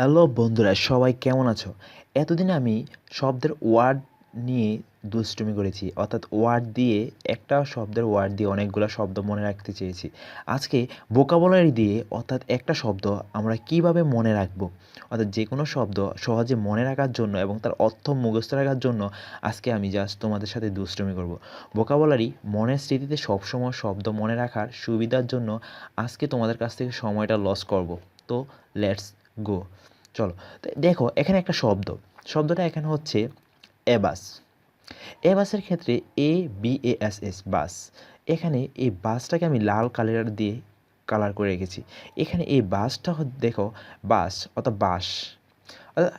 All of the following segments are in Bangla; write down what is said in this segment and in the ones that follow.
হ্যালো বন্ধুরা, সবাই কেমন আছো? এতদিন আমি শব্দের ওয়ার্ড নিয়ে দুষ্টুমি করেছি, অর্থাৎ ওয়ার্ড দিয়ে, একটা শব্দের ওয়ার্ড দিয়ে অনেকগুলো শব্দ মনে রাখতে চেয়েছি। আজকে ভোকাবুলারি দিয়ে, অর্থাৎ একটা শব্দ, আমরা কীভাবে মনে রাখব? অর্থাৎ যে কোনো শব্দ সহজে মনে রাখার জন্য এবং তার অর্থ মুখস্থ রাখার জন্য আজকে আমি জাস্ট তোমাদের সাথে দুষ্টুমি করব। ভোকাবুলারি মনের স্মৃতিতে সবসময় শব্দ মনে রাখার সুবিধার জন্য আজকে তোমাদের কাছ থেকে সময়টা লস করব। তো লেটস গো। চলো দেখো, এখানে একটা শব্দ। শব্দটা এখানে হচ্ছে এবাস। এ বাসের ক্ষেত্রে A, B, A, S S, বাস। এখানে এই বাসটাকে আমি লাল কালার দিয়ে কালার করে রেখেছি। এখানে এই বাসটা দেখো, বাস অর্থাৎ বাস।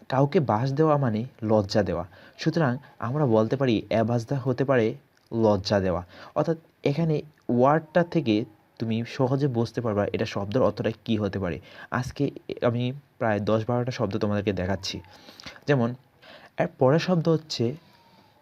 কাউকে বাস দেওয়া মানে লজ্জা দেওয়া। সুতরাং আমরা বলতে পারি অ্যাবাসদা হতে পারে লজ্জা দেওয়া। অর্থাৎ এখানে ওয়ার্ডটা থেকে তুমি সহজে বুঝতে পারবা এটা শব্দের অর্থটা কী হতে পারে। আজকে আমি প্রায় দশ বারোটা শব্দ তোমাদেরকে দেখাচ্ছি। যেমন, এর পরের শব্দ হচ্ছে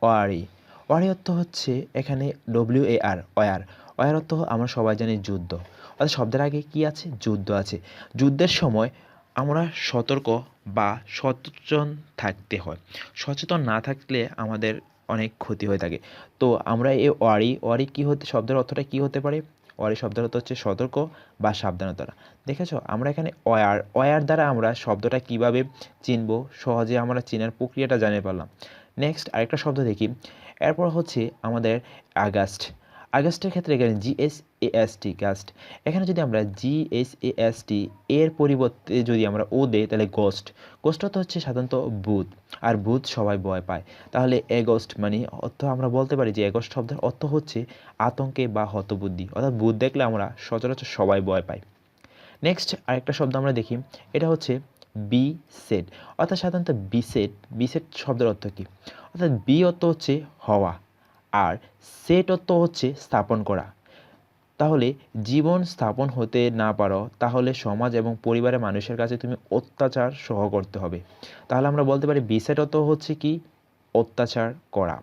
ওয়ারি। ওয়ারি অর্থ হচ্ছে এখানে W A R war. War অর্থ আমরা সবাই জানি যুদ্ধ। অর্থাৎ শব্দের আগে কি আছে? যুদ্ধ আছে। যুদ্ধের সময় আমরা সতর্ক বা সচেতন থাকতে হয়। সচেতন না থাকলে আমাদের অনেক ক্ষতি হয়ে থাকে। তো আমরা এই ওয়ারি ওয়ারি কী হতে, শব্দের অর্থটা কী হতে পারে? ওয়ারি শব্দের অর্থ হচ্ছে সতর্ক বা সাবধানতা দেখেছ? আমরা এখানে অয়ার অয়ার দ্বারা আমরা শব্দটা কীভাবে চিনব? সহজে আমরা চেনার প্রক্রিয়াটা জানিয়ে পারলাম। নেক্সট আরেকটা শব্দ দেখি। এরপর হচ্ছে আমাদের আগস্ট। আগস্টের ক্ষেত্রে এখানে জিএস এস টি গাস্ট এখানে যদি আমরা G S A S T এর পরিবর্তে যদি আমরা ও দেই, তাহলে গোস্ট গোস্ট অর্থ হচ্ছে সাধারণত ভূত, আর ভূত সবাই ভয় পায়। তাহলে এগস্ট মানে অর্থ আমরা বলতে পারি যে এগস্ট শব্দের অর্থ হচ্ছে আতঙ্কে বা হতবুদ্ধি, অর্থাৎ ভূত দেখলে আমরা সচরাচর সবাই ভয় পাই। নেক্সট আরেকটা শব্দ আমরা দেখি, এটা হচ্ছে বি সেট অর্থাৎ সাধারণত বি সেট বি সেট শব্দের অর্থ কী? অর্থাৎ বি অর্থ হচ্ছে হওয়া। আর সেট অর্থ হচ্ছে স্থাপন করা। তাহলে জীবন স্থাপন হতে না পারো, তাহলে সমাজ এবং পরিবারের মানুষের কাছে তুমি অত্যাচার সহ করতে হবে। তাহলে আমরা বলতে পারি অর্থ হচ্ছে কি? অত্যাচার করা।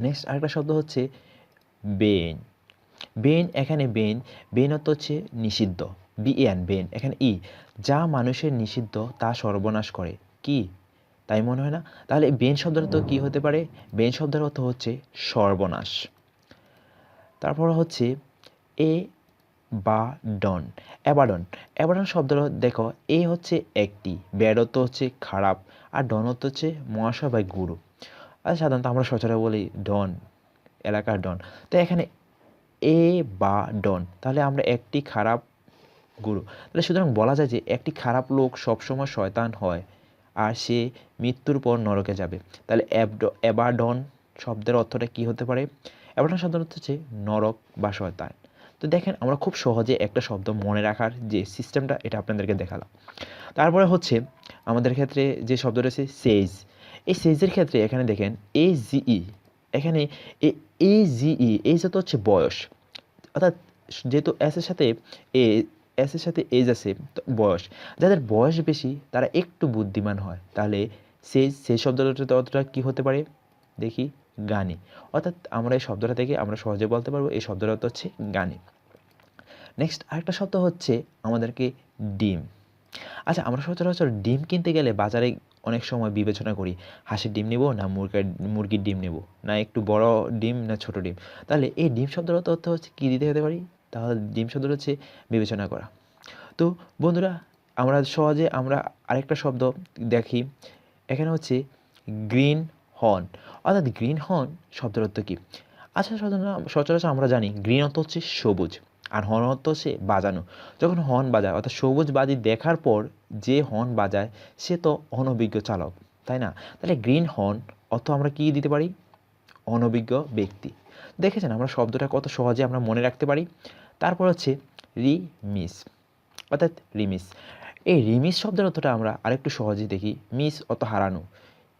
নেক্সট আরেকটা শব্দ হচ্ছে বেন বেন এখানে বেন বেন অর্থ হচ্ছে নিষিদ্ধ। বিএন বেন এখানে ই যা মানুষের নিষিদ্ধ তা সর্বনাশ করে। কি? তাই মনে হয় না? তাহলে বেন শব্দের অর্থ কী হতে পারে? বেন শব্দের অর্থ হচ্ছে সর্বনাশ। তারপর হচ্ছে এ বা ডন, অ্যাবাডন। অ্যাবাডন শব্দ দেখো, এ হচ্ছে একটি, ব্যাড অর্থ হচ্ছে খারাপ, আর ডন অর্থ হচ্ছে মহাশয় বা গুরু। আর সাধারণত আমরা সচরাচর বলি ডন, এলাকার ডন। তো এখানে এ বা ডন, তাহলে আমরা একটি খারাপ গুরু। তাহলে সুতরাং বলা যায় যে একটি খারাপ লোক সবসময় শয়তান হয়। আর সে মৃত্যুর পর নরকে যাবে। তাহলে অ্যাবড, অ্যাবাডন শব্দের অর্থটা কী হতে পারে? অ্যাবাডন অর্থ হচ্ছে নরক বা শয়তান। তো দেখেন, আমরা খুব সহজে একটা শব্দ মনে রাখার যে সিস্টেমটা, এটা আপনাদেরকে দেখালাম। তারপরে হচ্ছে আমাদের ক্ষেত্রে যে শব্দ রয়েছে সেজ। এই সেজের ক্ষেত্রে এখানে দেখেন, এ জিই এখানে এ জিই এই যত হচ্ছে বয়স। অর্থাৎ যেহেতু এসের সাথে এ এসের সাথে এজ আছে বয়স। যাদের বয়স বেশি, তারা একটু বুদ্ধিমান হয়। তাহলে সেই সেই শব্দটা অতটা কী হতে পারে? দেখি, গানে। অর্থাৎ আমরা এই শব্দটা থেকে আমরা সহজে বলতে পারব, এই শব্দটা হচ্ছে গানে। নেক্সট আরেকটা শব্দ হচ্ছে আমাদেরকে ডিম। আচ্ছা আমরা সচরাচর ডিম কিনতে গেলে বাজারে অনেক সময় বিবেচনা করি, হাঁসের ডিম নেব না মুরগির মুরগির ডিম নেব? না একটু বড় ডিম, না ছোট ডিম? তাহলে এই ডিম শব্দটা অর্থ হচ্ছে কী দিতে হতে পারি? তাহলে ডিম শব্দটা হচ্ছে বিবেচনা করা। তো বন্ধুরা, আমরা সহজে আমরা আরেকটা শব্দ দেখি। এখানে হচ্ছে গ্রিন হর্ন। অর্থাৎ গ্রিন হর্ন শব্দের অর্থ কী? আচ্ছা সচরাচর আমরা জানি গ্রিন অর্থ হচ্ছে সবুজ আর হর্ন অর্থ হচ্ছে বাজানো। যখন হর্ন বাজায় অর্থাৎ সবুজ বাজি দেখার পর যে হর্ন বাজায়, সে তো অনভিজ্ঞ চালক, তাই না? তাহলে গ্রিন হর্ন অর্থ আমরা কী দিতে পারি? অনভিজ্ঞ ব্যক্তি। দেখেছেন আমরা শব্দটা কত সহজে আমরা মনে রাখতে পারি? তারপর হচ্ছে রিমিস, অর্থাৎ রিমিস। এই রিমিস শব্দের অর্থটা আমরা আরেকটু সহজে দেখি। মিস অত হারানো।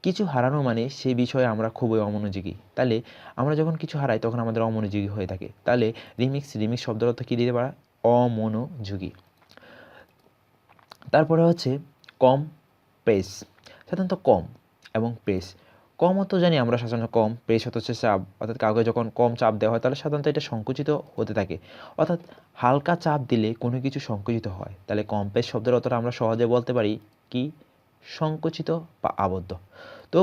কিছু হারানো মানে সে বিষয়ে আমরা খুবই অমনোযোগী। তাহলে আমরা যখন কিছু হারাই, তখন আমাদের অমনোযোগী হয়ে থাকে। তাহলে রিমিক্স রিমিক্স শব্দের অর্থ কী দিতে পারা? অমনোযোগী। তারপরে হচ্ছে কম প্রেস সাধারণত কম এবং প্রেস কম অর্থ জানি আমরা সাধারণত কম প্রেস অর্থ হচ্ছে চাপ। অর্থাৎ কাউকে যখন কম চাপ দেওয়া হয়, তাহলে সাধারণত এটা সংকুচিত হতে থাকে। অর্থাৎ হালকা চাপ দিলে কোনো কিছু সংকুচিত হয়। তাহলে কম প্রেস শব্দের অতটা আমরা সহজে বলতে পারি কি? সংকুচিত বা আবদ্ধ। তো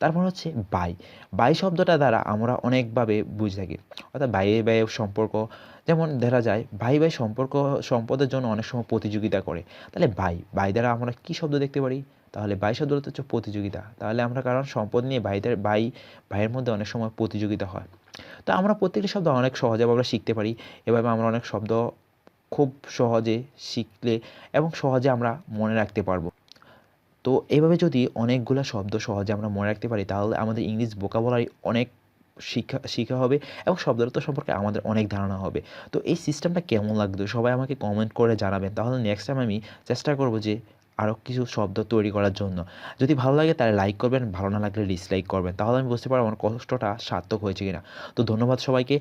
তারপর হচ্ছে বাই। বাই শব্দটা দ্বারা আমরা অনেকভাবে বুঝে থাকি। অর্থাৎ বাইয়ে বাইয়ে সম্পর্ক, যেমন দেখা যায় ভাই ভাই সম্পর্ক, সম্পদের জন্য অনেক সময় প্রতিযোগিতা করে। তাহলে ভাই ভাই দ্বারা আমরা কী শব্দ দেখতে পারি? তাহলে ভাই শব্দটা হচ্ছে প্রতিযোগিতা। তাহলে আমরা কারণ সম্পদ নিয়ে ভাইদের, ভাই, ভাইয়ের মধ্যে অনেক সময় প্রতিযোগিতা হয়। তো আমরা প্রত্যেকটি শব্দ অনেক সহজেভাবে আমরা শিখতে পারি। এভাবে আমরা অনেক শব্দ খুব সহজে শিখলে এবং সহজে আমরা মনে রাখতে পারব। তো এভাবে যদি অনেকগুলো শব্দ সহজে আমরা মনে রাখতে পারি, তাহলে আমাদের ইংলিশ ভোকাবুলারি অনেক শিক্ষা শিখা হবে এবং শব্দার্থ সম্পর্কে আমাদের অনেক ধারণা হবে। তো এই সিস্টেমটা কেমন লাগতো সবাই আমাকে কমেন্ট করে জানাবেন। তাহলে নেক্সট টাইম আমি চেষ্টা করব যে আরও কিছু শব্দ তৈরি করার জন্য। যদি ভালো লাগে তাহলে লাইক করবেন, ভালো না লাগলে ডিসলাইক করবেন। তাহলে আমি বুঝতে পারব আমার কষ্টটা সার্থক হয়েছে কিনা। তো ধন্যবাদ সবাইকে।